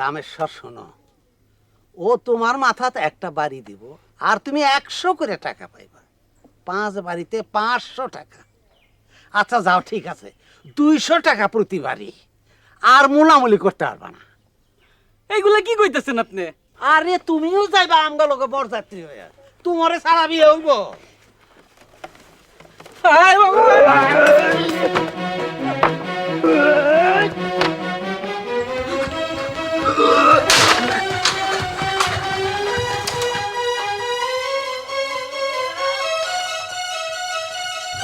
রামেশ্বর শোনো। ও তোমার মাথাতে একটা বাড়ি দিব আর তুমি একশো করে টাকা পাইবা। পাঁচ বাড়িতে পাঁচশো টাকা। আচ্ছা যাও ঠিক আছে। দুইশো টাকা প্রতি বাড়ি। আর মোলামুলি করতে পারবা না। এইগুলা কি কইতেছেন আপনি? আরে তুমিও যাইবা আমগুলোকে বরযাত্রী হয়ে তোমারে সারা বিয়ে হইব।